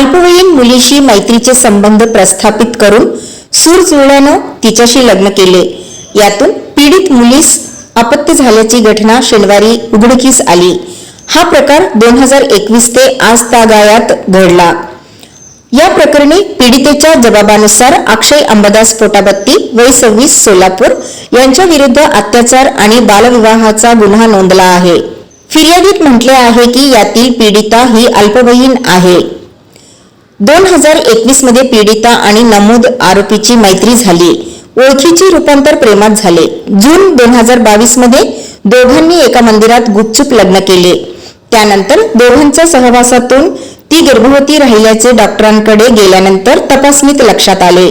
अल्पवयीन मुलीशी मैत्रीचे संबंध प्रस्थापित करून सूर जुळल्यानं तिच्याशी लग्न केले. यातून पीडित मुलीस अपत्य झाल्याची घटना शनिवारी उघडकीस आली. हा प्रकार दोन हजार एकवीस ते आज तागायात घडला. या प्रकरणी पीडितेच्या जबाबानुसार अक्षय अंबादास पोटाबत्ती वय सव्वीस सोलापूर यांच्या विरुद्ध अत्याचार आणि बालविवाहाचा गुन्हा नोंदला आहे. फिर्यादीत म्हटले आहे की यातील पीडिता ही अल्पवयीन आहे. दोन हजार एकवीसमध्ये पीडिता आणि नमूद आरोपीची मैत्री झाली. ओळखीचे रूपांतर प्रेमात झाले. जून दोन हजार बावीसमध्ये दोघांनी एका मंदिरात गुपचूप लग्न केले. त्यानंतर दोघांच्या सहवासातून ती गर्भवती राहिल्याचे डॉक्टरांकडे गेल्यानंतर तपासणीत लक्षात आले.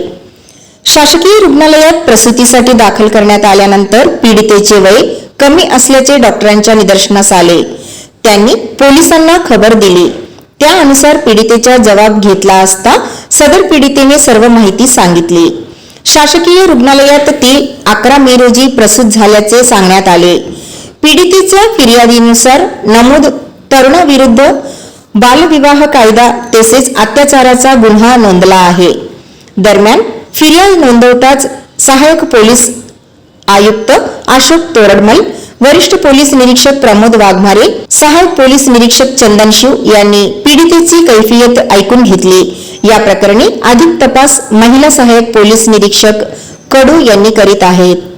शासकीय रुग्णालयात प्रसूतीसाठी दाखल करण्यात आल्यानंतर पीडितेचे वय कमी असल्याचे डॉक्टरांच्या निदर्शनास आले. त्यांनी पोलिसांना खबर दिली. त्यानुसार पीडितेचा जबाब घेतला असता सदर पीडितेने सर्व माहिती सांगितली. शासकीय रुग्णालयात ती अकरा मे रोजी प्रसूत झाल्याचे सांगण्यात आले. पीडितेच्या फिर्यादीनुसार नमूद तरुणाविरुद्ध बालविवाह कायदा तसेच अत्याचाराचा गुन्हा नोंदला आहे. दरम्यान फिर्याद नोंदवताच सहाय्यक पोलीस आयुक्त अशोक तोरडमल वरिष्ठ पोलीस निरीक्षक प्रमोद वाघमारे सहायक पोलीस निरीक्षक चंदन शिव यांनी पीडितेची कैफियत ऐकून घेतली. या प्रकरणी अधिक तपास महिला सहाय्यक पोलीस निरीक्षक कडू यांनी करीत आहेत.